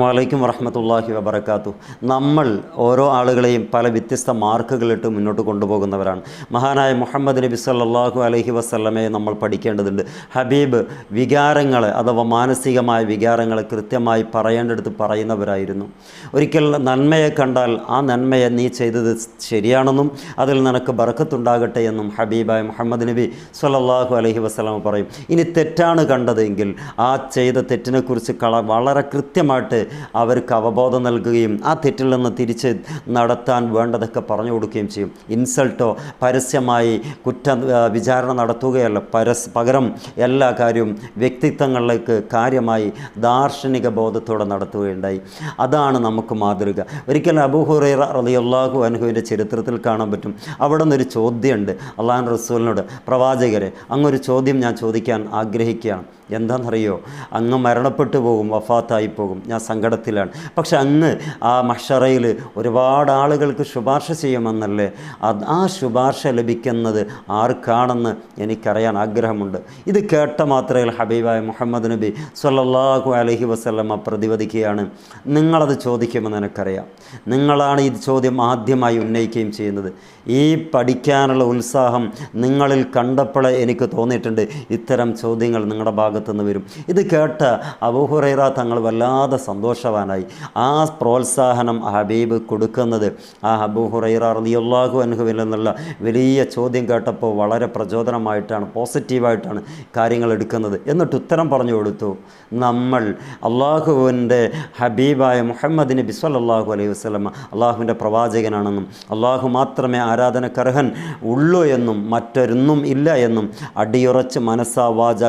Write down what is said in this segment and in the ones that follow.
വലൈക്കും വറഹമത്തല്ലാഹി വബർക്കാത്തു നമ്മൾ ഓരോ ആളുകളെയും പല വ്യത്യസ്ത മാർക്കുകളിട്ട് മുന്നോട്ട് കൊണ്ടുപോകുന്നവരാണ്. മഹാനായ മുഹമ്മദ് നബി സല്ലാഹു അലഹി വസല്ലമയെ നമ്മൾ പഠിക്കേണ്ടതുണ്ട്. ഹബീബ് വികാരങ്ങൾ അഥവാ മാനസികമായ വികാരങ്ങൾ കൃത്യമായി പറയേണ്ടടുത്ത് പറയുന്നവരായിരുന്നു. ഒരിക്കൽ നന്മയെ കണ്ടാൽ ആ നന്മയെ നീ ചെയ്തത് ശരിയാണെന്നും അതിൽ നിനക്ക് ബർക്കത്തുണ്ടാകട്ടെ എന്നും ഹബീബായ മുഹമ്മദ് നബി സല്ലാഹു അലഹി വസ്ലമ പറയും. ഇനി തെറ്റാണ് കണ്ടതെങ്കിൽ ആ ചെയ്ത തെറ്റിനെക്കുറിച്ച് കള വളരെ കൃത്യമായിട്ട് അവർക്ക് അവബോധം നൽകുകയും ആ തെറ്റിൽ നിന്ന് തിരിച്ച് നടത്താൻ വേണ്ടതൊക്കെ പറഞ്ഞു കൊടുക്കുകയും ചെയ്യും. ഇൻസൾട്ടോ പരസ്യമായി കുറ്റ വിചാരണ നടത്തുകയല്ല. പരസ് പകരം എല്ലാ കാര്യവും വ്യക്തിത്വങ്ങളിലേക്ക് കാര്യമായി ദാർശനിക ബോധത്തോടെ നടത്തുകയുണ്ടായി. അതാണ് നമുക്ക് മാതൃക. ഒരിക്കലും അബൂഹുറൈറ റളിയല്ലാഹു അനുഹുവിന്റെ ചരിത്രത്തിൽ കാണാൻ പറ്റും. അവിടെ നിന്നൊരു ചോദ്യമുണ്ട്. അള്ളാഹു റസൂലിനോട് പ്രവാചകരെ അങ്ങൊരു ചോദ്യം ഞാൻ ചോദിക്കാൻ ആഗ്രഹിക്കുകയാണ്. എന്താണെന്നറിയോ? അങ്ങ് മരണപ്പെട്ടു പോകും വഫാത്തായി പോകും. ഞാൻ സങ്കടത്തിലാണ്. പക്ഷെ അന്ന് ആ മഷറയിൽ ഒരുപാട് ആളുകൾക്ക് ശുപാർശ ചെയ്യുമെന്നല്ലേ? ആ ശുപാർശ ലഭിക്കുന്നത് ആർക്കാണെന്ന് എനിക്കറിയാൻ ആഗ്രഹമുണ്ട്. ഇത് കേട്ട മാത്രയിൽ ഹബീബായ മുഹമ്മദ് നബി സല്ലാഹു അലഹി വസ്ലമ പ്രതിവദിക്കുകയാണ് നിങ്ങളത് ചോദിക്കുമെന്ന് എനിക്കറിയാം. നിങ്ങളാണ് ഈ ചോദ്യം ആദ്യമായി ഉന്നയിക്കുകയും ചെയ്യുന്നത്. ഈ പഠിക്കാനുള്ള ഉത്സാഹം നിങ്ങളിൽ കണ്ടപ്പോൾ എനിക്ക് തോന്നിയിട്ടുണ്ട്. ഇത്തരം ചോദ്യങ്ങൾ നിങ്ങളുടെ ഭാഗത്തുനിന്ന് വരും. ഇത് കേട്ട അബൂഹുറൈറ തങ്ങൾ വല്ലാതെ സന്തോഷവാനായി. ആ പ്രോത്സാഹനം ഹബീബ് കൊടുക്കുന്നത്. ആ അബൂഹുറൈറ റളിയല്ലാഹു അൻഹുവിൽ നിന്നുള്ള വലിയ ചോദ്യം കേട്ടപ്പോൾ വളരെ പ്രചോദനമായിട്ടാണ് പോസിറ്റീവായിട്ടാണ് കാര്യങ്ങൾ എടുക്കുന്നത്. എന്നിട്ട് ഉത്തരം പറഞ്ഞു കൊടുത്തു. നമ്മൾ അള്ളാഹുവിന്റെ ഹബീബായ മുഹമ്മദ് നബി സ്വല്ലല്ലാഹു അലൈഹി വസ്ലമ അള്ളാഹുവിന്റെ പ്രവാചകനാണെന്നും അള്ളാഹു മാത്രമേ ആരാധനക്കർഹൻ ഉള്ളൂ എന്നും മറ്റൊരൊന്നും ഇല്ല എന്നും അടിയുറച്ച് മനസ്സാ വാച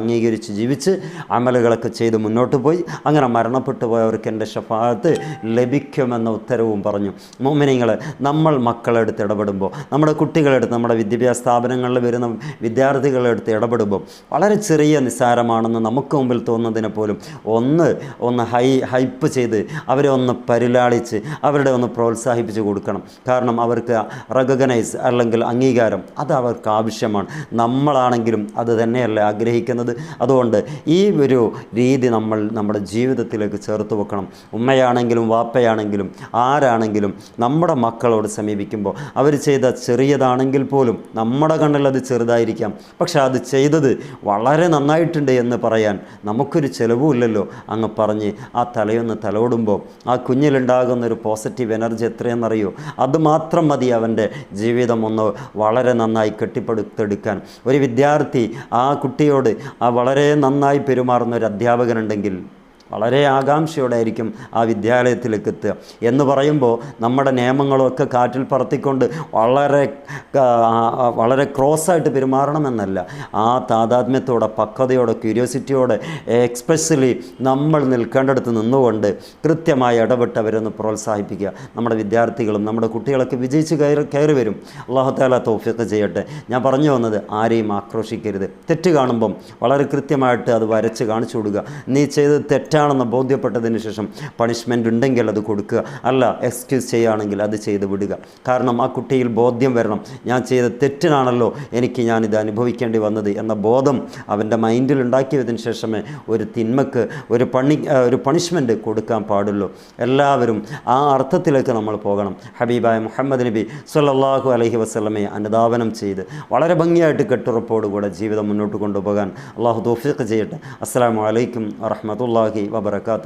അംഗീകരിച്ച് ജീവിച്ച് അമലുകളൊക്കെ ചെയ്ത് മുന്നോട്ട് പോയി. അങ്ങനെ മരണപ്പെട്ടു. പോയവർക്ക് എന്റെ ഷഫാത്ത് ലഭിക്കുമെന്ന ഉത്തരവും പറഞ്ഞു. മോമിനിങ്ങൾ നമ്മൾ മക്കളെടുത്ത് ഇടപെടുമ്പോൾ നമ്മുടെ കുട്ടികളെടുത്ത് നമ്മുടെ വിദ്യാഭ്യാസ സ്ഥാപനങ്ങളിൽ വരുന്ന വിദ്യാർത്ഥികളെടുത്ത് ഇടപെടുമ്പോൾ വളരെ ചെറിയ നിസ്സാരമാണെന്ന് നമുക്ക് മുമ്പിൽ തോന്നുന്നതിനെ പോലും ഒന്ന് ഒന്ന് ഹൈ ഹൈപ്പ് ചെയ്ത് അവരെ ഒന്ന് പരിലാളിച്ച് അവരുടെ ഒന്ന് പ്രോത്സാഹിപ്പിച്ച് കൊടുക്കണം. കാരണം അവർക്ക് റെക്കഗ്നൈസ് അല്ലെങ്കിൽ അംഗീകാരം അത് അവർക്ക് ആവശ്യമാണ്. നമ്മളാണെങ്കിലും അത് തന്നെയല്ലേ ആഗ്രഹിക്കുന്നത്. അതുകൊണ്ട് ഈ ഒരു രീതി നമ്മൾ നമ്മുടെ ജീവിതത്തിലേക്ക് ചേർത്ത് വെക്കണം. ഉമ്മയാണെങ്കിലും വാപ്പയാണെങ്കിലും ആരാണെങ്കിലും നമ്മുടെ മക്കളോട് സമീപിക്കുമ്പോൾ അവർ ചെയ്ത ചെറിയതാണെങ്കിൽ പോലും നമ്മുടെ കണ്ണിൽ അത് ചെറുതായിരിക്കാം. പക്ഷെ അത് ചെയ്തത് വളരെ നന്നായിട്ടുണ്ട് എന്ന് പറയാൻ നമുക്കൊരു ചിലവുമില്ലല്ലോ അങ്ങ് പറഞ്ഞ് ആ തലയൊന്ന് തലോടുമ്പോൾ ആ കുഞ്ഞിലുണ്ടാകുന്ന ഒരു പോസിറ്റീവ് എനർജി എത്രയെന്നറിയോ? അത് മാത്രം മതി അവന്റെ ജീവിതം ഒന്ന് വളരെ നന്നായി കെട്ടിപ്പടുത്തെടുക്കാൻ. ഒരു വിദ്യാർത്ഥി ആ കുട്ടിയോട് ആ വളരെ നന്നായി പെരുമാറുന്ന ഒരു അധ്യാപകനുണ്ടെങ്കിൽ വളരെ ആകാംക്ഷയോടെ ആയിരിക്കും ആ വിദ്യാലയത്തിലേക്ക് എത്തുക. എന്ന് പറയുമ്പോൾ നമ്മുടെ നിയമങ്ങളൊക്കെ കാറ്റിൽ പറത്തിക്കൊണ്ട് വളരെ വളരെ ക്രോസായിട്ട് പെരുമാറണമെന്നല്ല. ആ താതാത്മ്യത്തോടെ പക്വതയോടെ ക്യൂരിയോസിറ്റിയോടെ എക്സ്പെഷ്യലി നമ്മൾ നിൽക്കേണ്ടടുത്ത് നിന്നുകൊണ്ട് കൃത്യമായി ഇടപെട്ട് അവരൊന്ന് പ്രോത്സാഹിപ്പിക്കുക. നമ്മുടെ വിദ്യാർത്ഥികളും നമ്മുടെ കുട്ടികളൊക്കെ വിജയിച്ച് കയറി കയറി വരും. അള്ളാഹുത്താല തോഫിയൊക്കെ ചെയ്യട്ടെ. ഞാൻ പറഞ്ഞു വന്നത് ആരെയും ആക്രോശിക്കരുത്. തെറ്റ് കാണുമ്പം വളരെ കൃത്യമായിട്ട് അത് വരച്ച് കാണിച്ചു കൊടുക്കുക. നീ ചെയ്തത് തെറ്റാണെന്ന് ബോധ്യപ്പെട്ടതിന് ശേഷം പണിഷ്മെന്റ് ഉണ്ടെങ്കിൽ അത് കൊടുക്കുക. അല്ല എക്സ്ക്യൂസ് ചെയ്യുകയാണെങ്കിൽ അത് ചെയ്ത് വിടുക. കാരണം ആ കുട്ടിയിൽ ബോധ്യം വരണം. ഞാൻ ചെയ്ത തെറ്റിനാണല്ലോ എനിക്ക് ഞാനിത് അനുഭവിക്കേണ്ടി വന്നത് എന്ന ബോധം അവന്റെ മൈൻഡിൽ ഉണ്ടാക്കിയതിന് ശേഷമേ ഒരു തിന്മക്ക് ഒരു പണി ഒരു പണിഷ്മെന്റ് കൊടുക്കാൻ പാടുള്ളൂ. എല്ലാവരും ആ അർത്ഥത്തിലേക്ക് നമ്മൾ പോകണം. ഹബീബായ മുഹമ്മദ് നബി സല്ലാഹു അലഹി വസല്ലമയെ അനുധാവനം ചെയ്ത് വളരെ ഭംഗിയായിട്ട് കെട്ടുറപ്പോടുകൂടെ ജീവിതം മുന്നോട്ട് കൊണ്ടുപോകാൻ അള്ളാഹു തോഫിക്ക് ചെയ്യട്ടെ. അസ്സാം വലൈക്കും വറഹമത്തല്ലാഹി വബർക്കാത്തു